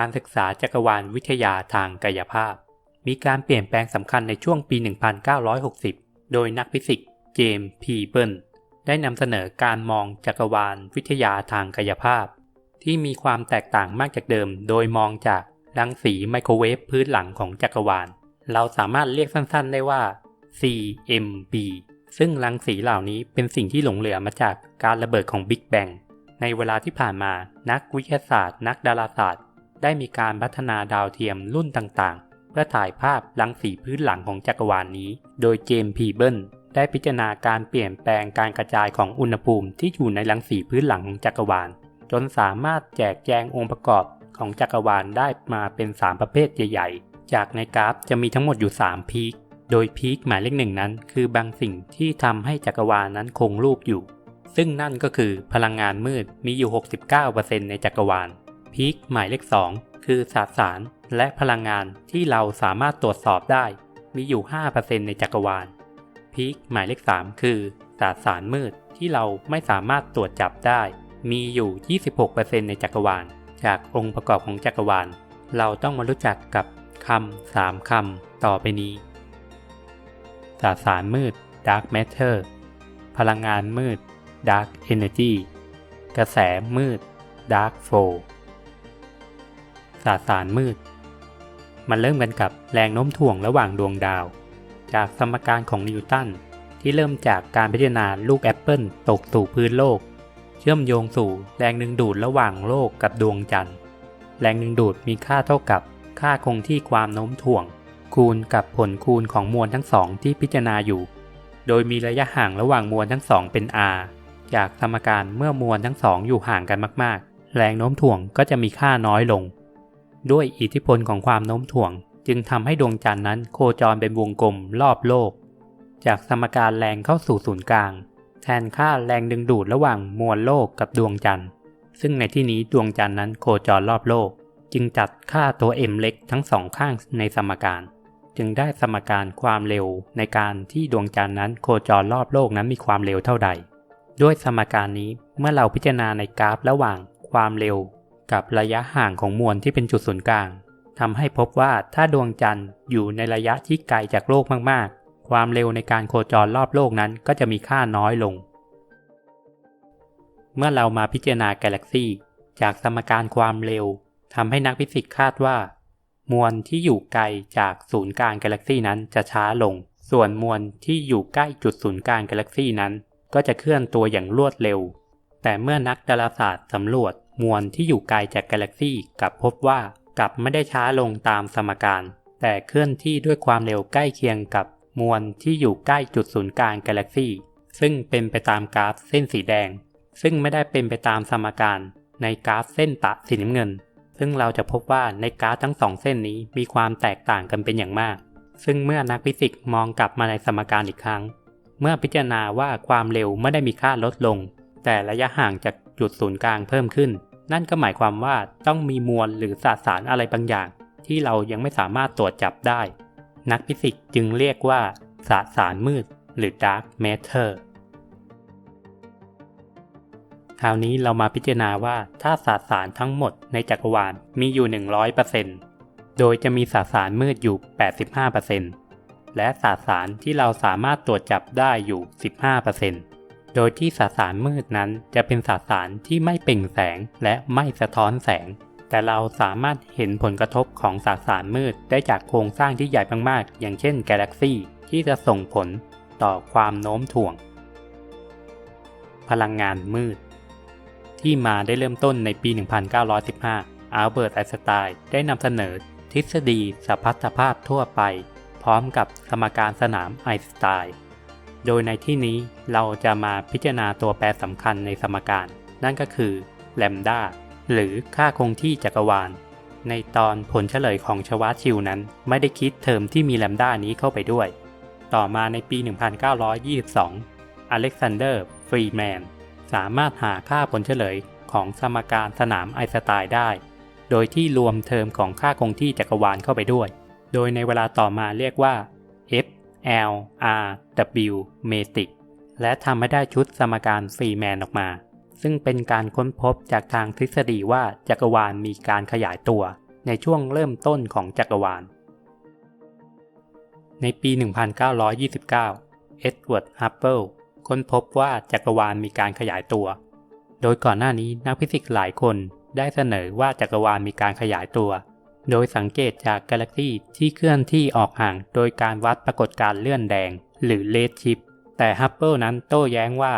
การศึกษาจักรวาลวิทยาทางกายภาพ มีการเปลี่ยนแปลงสำคัญในช่วงปี 1960 โดยนักฟิสิกส์เจมส์พีเบิลได้นำเสนอการมองจักรวาลวิทยาทางกายภาพ ที่มีความแตกต่างมากจากเดิม โดยมองจากรังสีไมโครเวฟพื้นหลังของจักรวาล เราสามารถเรียกสั้นๆได้ว่า CMB ซึ่งรังสีเหล่านี้เป็นสิ่งที่หลงเหลือมาจากการระเบิดของบิ๊กแบงในเวลาที่ผ่านมานักวิทยาศาสตร์ นักดาราศาสตร์ ได้มีการพัฒนาดาวเทียมรุ่นต่างๆ เพื่อถ่ายภาพรังสีพื้นหลังของจักรวาลนนี้ โดยเจมส์พีเบิลได้พิจารณาการเปลี่ยนแปลงการกระจายของอุณหภูมิที่อยู่ในรังสีพื้นหลังของจักรวาล จนสามารถแจกแจงองค์ประกอบของจักรวาลได้มาเป็น 3 ประเภทใหญ่ ๆ จากในกราฟจะมีทั้งหมดอยู่ 3 พีค โดยพีคหมายเลขหนึ่งนั้น คือบางสิ่งที่ทำให้จักรวาลนั้นคงรูปอยู่ ซึ่งนั่นก็คือพลังงานมืดมีอยู่ 69%ในจักรวาล พีคหมายเลข 2 คือสสารและพลังงานที่เราสามารถตรวจสอบได้ มีอยู่ 5%ในจักรวาล พีคหมายเลข 3 คือสสารมืดที่เราไม่สามารถตรวจจับได้ มีอยู่ 26%ในจักรวาล จากองค์ประกอบของจักรวาล เราต้องมารู้จักกับคำสามคำต่อไปนี้สสารมืด dark matter พลังงานมืด dark energy กระแสมืด dark flow สสารมืด มันเริ่มกันกับแรงโน้มถ่วงระหว่างดวงดาว จากสมการของนิวตันที่เริ่มจากการพิจารณาลูกแอปเปิลตกสู่พื้นโลก เชื่อมโยงสู่แรงดึงดูดระหว่างโลกกับดวงจันทร์ แรงดึงดูดมีค่าเท่ากับค่าคงที่ความโน้มถ่วง คูณกับผลคูณของมวลทั้งสองที่พิจารณาอยู่ โดยมีระยะห่างระหว่างมวลทั้งสองเป็น r จากสมการเมื่อมวลทั้งสองอยู่ห่างกันมาก ๆ แรงโน้มถ่วงก็จะมีค่าน้อยลง ด้วยอิทธิพลของความโน้มถ่วง จึงทำให้ดวงจันทร์นั้นโคจรเป็นวงกลมรอบโลก จากสมการแรงเข้าสู่ศูนย์กลาง แทนค่าแรงดึงดูดระหว่างมวลโลกกับดวงจันทร์ ซึ่งในที่นี้ดวงจันทร์นั้นโคจรรอบโลก จึงจัดค่าตัว m เล็กทั้งสองข้างในสมการ จึงได้สมการความเร็วในการที่ดวงจันทร์นั้นโคจรรอบโลกนั้นมีความเร็วเท่าใด ด้วยสมการนี้เมื่อเราพิจารณาในกราฟระหว่างความเร็ว กับระยะห่างของมวลที่เป็นจุดศูนย์กลางทำให้พบว่าถ้าดวงจันทร์อยู่ในระยะที่ไกลจากโลกมากๆ ความเร็วในการโคจรรอบโลกนั้นก็จะมีค่าน้อยลง เมื่อเรามาพิจารณากาแล็กซีจากสมการความเร็วทำให้นักฟิสิกส์คาดว่า มวลที่อยู่ไกลจากศูนย์กลางกาแล็กซีนั้นจะช้าลง ส่วนมวลที่อยู่ใกล้จุดศูนย์กลางกาแล็กซีนั้น ก็จะเคลื่อนตัวอย่างรวดเร็ว แต่เมื่อนักดาราศาสตร์สำรวจ มวลที่อยู่ไกลจากกาแล็กซี่กลับพบว่ากลับไม่ได้ช้าลงตามสมการ แต่เคลื่อนที่ด้วยความเร็วใกล้เคียงกับมวลที่อยู่ใกล้จุดศูนย์กลางกาแล็กซี่ซึ่งเป็นไปตามกราฟเส้นสีแดง ซึ่งไม่ได้เป็นไปตามสมการในกราฟเส้นตะสีน้ำเงิน ซึ่งเราจะพบว่าในกราฟทั้งสองเส้นนี้มีความแตกต่างกันเป็นอย่างมาก ซึ่งเมื่อนักฟิสิกส์มองกลับมาในสมการอีกครั้ง เมื่อพิจารณาว่าความเร็วไม่ได้มีค่าลดลง แต่ระยะห่างจากจุดศูนย์กลางเพิ่มขึ้น นั่นก็หมายความว่าต้องมีมวลหรือสสารอะไรบางอย่าง ที่เรายังไม่สามารถตรวจจับได้ นักฟิสิกส์จึงเรียกว่าสสารมืด หรือ dark matter คราวนี้เรามาพิจารณาว่าถ้าสสารทั้งหมดในจักรวาลมีอยู่ 100%โดยจะมีสสารมืดอยู่ 85%และสสารที่เราสามารถตรวจจับได้อยู่ 15% โดยที่สสารมืดนั้นจะเป็นสสารที่ไม่เปล่งแสงและไม่สะท้อนแสง แต่เราสามารถเห็นผลกระทบของสสารมืดได้จากโครงสร้างที่ใหญ่มากๆ อย่างเช่นกาแล็กซี่ที่จะส่งผลต่อความโน้มถ่วง พลังงานมืด ที่มาได้เริ่มต้นในปี 1915 อัลเบิร์ตไอน์สไตน์ได้นำเสนอทฤษฎีสพัทธภาพทั่วไป พร้อมกับสมการสนามไอน์สไตน์ โดยในที่นี้เราจะมาพิจารณาตัวแปรสำคัญในสมการ นั่นก็คือแลมดาหรือค่าคงที่จักรวาล ในตอนผลเฉลยของชวาชิวนั้นไม่ได้คิดเทอมที่มีแลมดานี้เข้าไปด้วย ต่อมาในปี 1922 อเล็กซานเดอร์ฟรีแมนสามารถหาค่าผลเฉลยของสมการสนามไอสไตน์ได้ โดยที่รวมเทอมของค่าคงที่จักรวาลเข้าไปด้วย โดยในเวลาต่อมาเรียกว่า F L R W Matrix และทำให้ได้ชุดสมการฟรีแมนออกมา ซึ่งเป็นการค้นพบจากทางทฤษฎีว่าจักรวาลมีการขยายตัว ในช่วงเริ่มต้นของจักรวาล ในปี 1929 เอ็ดเวิร์ด ฮับเบิลค้นพบว่าจักรวาลมีการขยายตัว โดยก่อนหน้านี้นักฟิสิกส์หลายคนได้เสนอว่าจักรวาลมีการขยายตัว โดยสังเกตจากกาแล็กซีที่เคลื่อนที่ออกห่างโดยการวัดปรากฏการเลื่อนแดง หรือเลดชิปแต่ฮับเบิลนั้นโต้แย้งว่า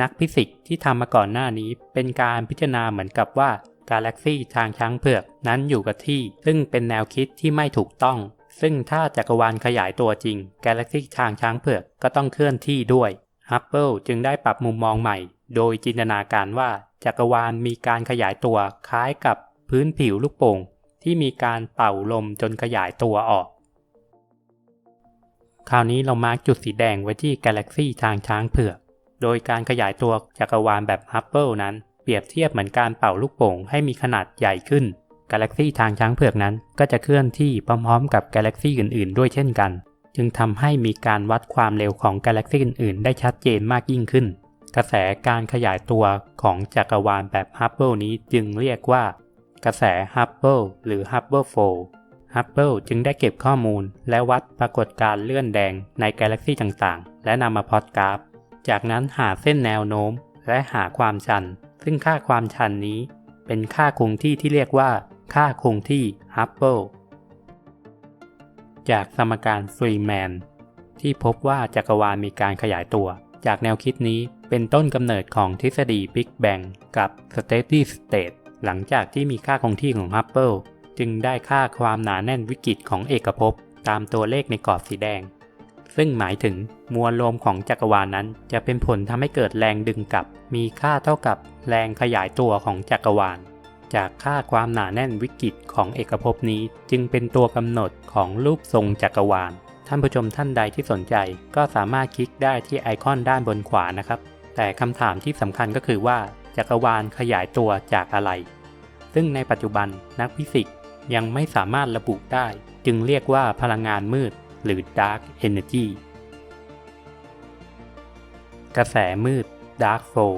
นักฟิสิกส์ที่ทำมาก่อนหน้านี้เป็นการพิจารณาเหมือนกับว่ากาแล็กซีทางช้างเผือกนั้นอยู่กับที่ ซึ่งเป็นแนวคิดที่ไม่ถูกต้อง ซึ่งถ้าจักรวาลขยายตัวจริง กาแล็กซีทางช้างเผือกก็ต้องเคลื่อนที่ด้วยฮับเบิลจึงได้ปรับมุมมองใหม่ โดยจินตนาการว่าจักรวาลมีการขยายตัวคล้ายกับพื้นผิวลูกโป่ง ที่มีการเป่าลมจนขยายตัวออก คราวนี้เรามาร์กจุดสีแดงไว้ที่กาแล็กซีทางช้างเผือก โดยการขยายตัวจักรวาลแบบฮับเบิลนั้น เปรียบเทียบเหมือนการเป่าลูกโป่งให้มีขนาดใหญ่ขึ้น กาแล็กซีทางช้างเผือกนั้น ก็จะเคลื่อนที่พร้อมๆ กับกาแล็กซีอื่นๆ ด้วยเช่นกัน จึงทำให้มีการวัดความเร็วของกาแล็กซีอื่นๆ ได้ชัดเจนมากยิ่งขึ้นกระแสการขยายตัวของจักรวาลแบบฮับเบิลนี้จึงเรียกว่า กระแสฮับเบิลหรือฮับเบิลโฟฮับเบิลจึงได้เก็บข้อมูล และวัดปรากฏการเลื่อนแดงในกาแล็กซีต่างๆ และนำมาพอตกราฟ จากนั้นหาเส้นแนวโน้ม และหาความชัน ซึ่งค่าความชันนี้ เป็นค่าคงที่ที่เรียกว่า ค่าคงที่ฮับเบิลจากสมการฟรีแมนที่พบว่าจักรวาลมีการขยายตัว จากแนวคิดนี้เป็นต้นกำเนิดของทฤษฎี Big Bang กับ Steady State หลังจากที่มีค่าคงที่ของฮับเบิลจึงได้ค่าความหนาแน่นวิกฤตของเอกภพตามตัวเลขในกรอบสีแดง ซึ่งหมายถึงมวลลมของจักรวาลนั้น จะเป็นผลทำให้เกิดแรงดึงกลับ มีค่าเท่ากับแรงขยายตัวของจักรวาล จากค่าความหนาแน่นวิกฤตของเอกภพนี้จึงเป็นตัวกำหนดของรูปทรงจักรวาล ท่านผู้ชมท่านใดที่สนใจ ก็สามารถคลิกได้ที่ไอคอนด้านบนขวานะครับ แต่คำถามที่สำคัญก็คือว่า จักรวาลขยายตัวจากอะไร ซึ่งในปัจจุบันนักฟิสิกส์ยังไม่สามารถระบุได้ จึงเรียกว่าพลังงานมืด หรือ Dark Energy กระแสมืด Dark Flow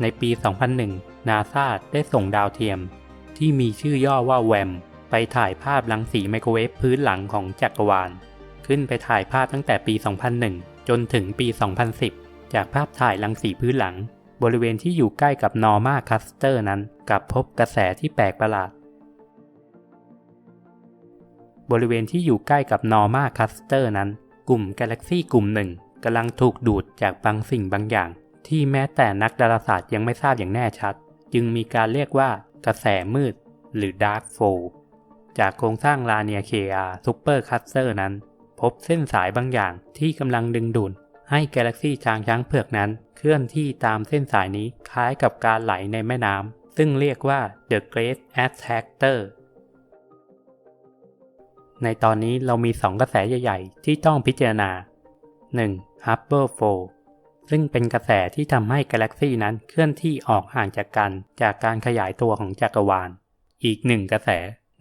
ในปี 2001 นาซาได้ส่งดาวเทียม ที่มีชื่อย่อว่าแวม ไปถ่ายภาพรังสีไมโครเวฟพื้นหลังของจักรวาล ขึ้นไปถ่ายภาพตั้งแต่ปี 2001 จนถึงปี 2010 จากภาพถ่ายรังสีพื้นหลัง บริเวณที่อยู่ใกล้กับนอร์มาคัสเตอร์นั้นกลับพบกระแสที่แปลกประหลาด บริเวณที่อยู่ใกล้กับนอร์มาคัสเตอร์นั้น กลุ่มกาแล็กซี่กลุ่มหนึ่งกำลังถูกดูดจากบางสิ่งบางอย่าง ที่แม้แต่นักดาราศาสตร์ยังไม่ทราบอย่างแน่ชัด จึงมีการเรียกว่ากระแสมืด หรือ Dark Flow จากโครงสร้างลาเนียเคอาซูเปอร์คัสเตอร์นั้น พบเส้นสายบางอย่างที่กำลังดึงดูด ให้กาแล็กซี่ช้างช้างเผือกนั้น เคลื่อนที่ตามเส้นสายนี้คล้ายกับการไหลในแม่น้ำซึ่งเรียกว่า The Great Attractor ในตอนนี้เรามี 2 กระแสใหญ่ๆ ที่ต้องพิจารณา 1. Hubble Flow ซึ่งเป็นกระแสที่ทำให้กาแล็กซี่นั้นเคลื่อนที่ออกห่างจากกันจากการขยายตัวของจักรวาล อีกหนึ่งกระแส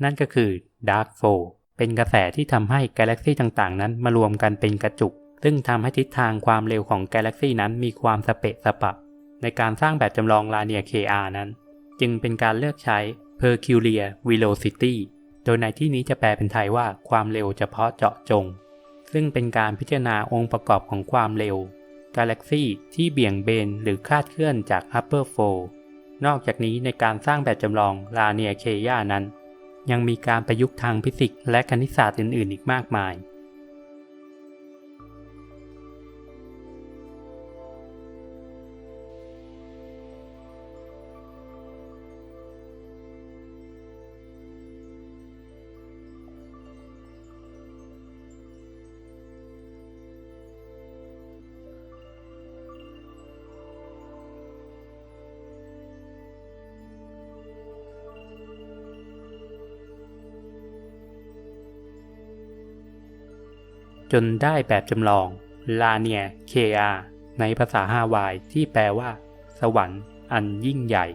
นั่นก็คือ Dark Flow เป็นกระแสที่ทำให้กาแล็กซี่ต่างๆ นั้นมารวมกันเป็นกระจุก ซึ่งทำให้ทิศทางความเร็วของกาแล็กซีนั้นมีความสเปะสปะ ในการสร้างแบบจำลองลาเนีย KR นั้น จึงเป็นการเลือกใช้ Peculiar Velocity โดยในที่นี้จะแปลเป็นไทยว่าความเร็วเฉพาะเจาะจง ซึ่งเป็นการพิจารณาองค์ประกอบของความเร็วกาแล็กซีที่เบี่ยงเบนหรือคลาดเคลื่อนจาก Hubble Flow นอกจากนี้ในการสร้างแบบจำลองลาเนียเคยานั้น ยังมีการประยุกต์ทางฟิสิกส์และคณิตศาสตร์อื่น ๆ อีกมากมาย จนได้แบบจำลองลาเนียเคอาในภาษาฮาวายที่แปลว่า สวรรค์อันยิ่งใหญ่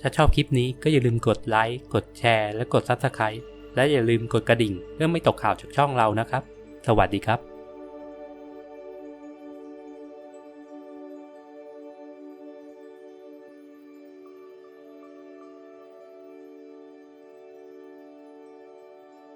ถ้าชอบคลิปนี้ก็อย่าลืมกดไลค์กดแชร์และกด Subscribe และอย่าลืมกดกระดิ่งเพื่อไม่ตกข่าวจากช่องเรานะครับ สวัสดีครับ